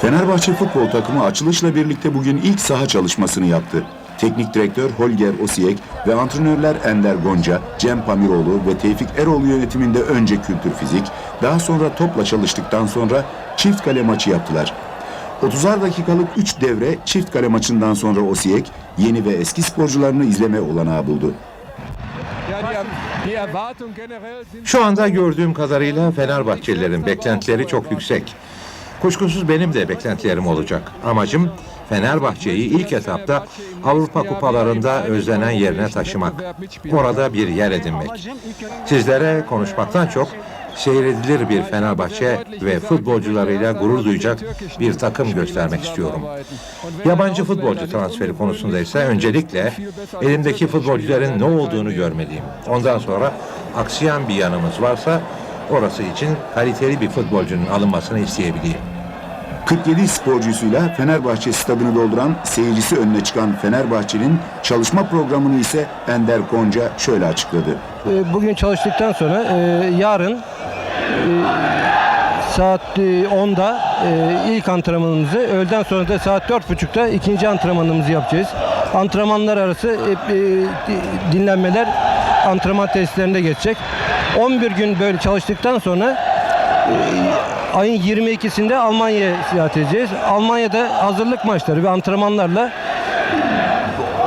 Fenerbahçe futbol takımı açılışla birlikte bugün ilk saha çalışmasını yaptı. Teknik direktör Holger Osiyek ve antrenörler Ender Gonca, Cem Pamiroğlu ve Tevfik Eroğlu yönetiminde önce kültür fizik, daha sonra topla çalıştıktan sonra çift kale maçı yaptılar. 30'ar dakikalık 3 devre çift kale maçından sonra Osiyek yeni ve eski sporcularını izleme olanağı buldu. Şu anda gördüğüm kadarıyla Fenerbahçelilerin beklentileri çok yüksek. Kuşkusuz benim de beklentilerim olacak. Amacım Fenerbahçe'yi ilk etapta Avrupa kupalarında özlenen yerine taşımak. Orada bir yer edinmek. Sizlere konuşmaktan çok seyredilir bir Fenerbahçe ve futbolcularıyla gurur duyacak bir takım göstermek istiyorum. Yabancı futbolcu transferi konusunda ise öncelikle elimdeki futbolcuların ne olduğunu görmeliyim. Ondan sonra aksayan bir yanımız varsa orası için kaliteli bir futbolcunun alınmasını isteyebileyim. 47 sporcusuyla Fenerbahçe stadını dolduran seyircisi önüne çıkan Fenerbahçe'nin çalışma programını ise Ender Gonca şöyle açıkladı. E, Bugün çalıştıktan sonra e, yarın e, saat e, 10'da e, ilk antrenmanımızı, öğleden sonra da saat 4.30'da ikinci antrenmanımızı yapacağız. Antrenmanlar arası dinlenmeler antrenman tesislerinde geçecek. 11 gün böyle çalıştıktan sonra e, ayın 22'sinde Almanya'ya seyahat edeceğiz. Almanya'da hazırlık maçları ve antrenmanlarla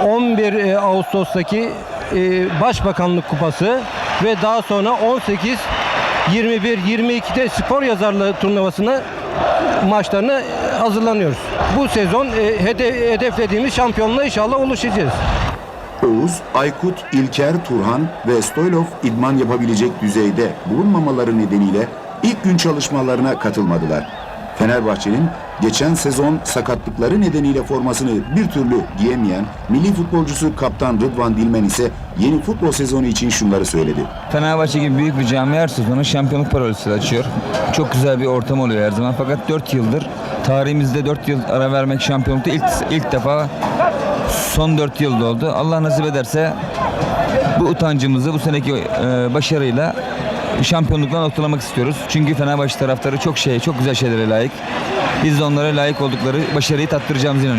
11 e, Ağustos'taki e, Başbakanlık Kupası ve daha sonra 18 21 22'de spor yazarlığı turnuvasına maçlarına hazırlanıyoruz. Bu sezon hede- hedeflediğimiz şampiyonluğa inşallah ulaşacağız. Oğuz, Aykut, İlker, Turhan ve Stoylov idman yapabilecek düzeyde bulunmamaları nedeniyle ilk gün çalışmalarına katılmadılar. Fenerbahçe'nin geçen sezon sakatlıkları nedeniyle formasını bir türlü giyemeyen milli futbolcusu kaptan Rıdvan Dilmen ise yeni futbol sezonu için şunları söyledi. Fenerbahçe gibi büyük bir cami her sezonu şampiyonluk parolası açıyor. Çok güzel bir ortam oluyor her zaman. Fakat 4 yıldır tarihimizde 4 yıl ara vermek şampiyonlukta ilk, ilk defa son 4 yılda oldu. Allah nasip ederse bu utancımızı bu seneki e, başarıyla şampiyonlukla noktalamak istiyoruz. Çünkü Fenerbahçe taraftarı çok şey, çok güzel şeylere layık. Biz de onlara layık oldukları başarıyı tattıracağımıza inanıyoruz.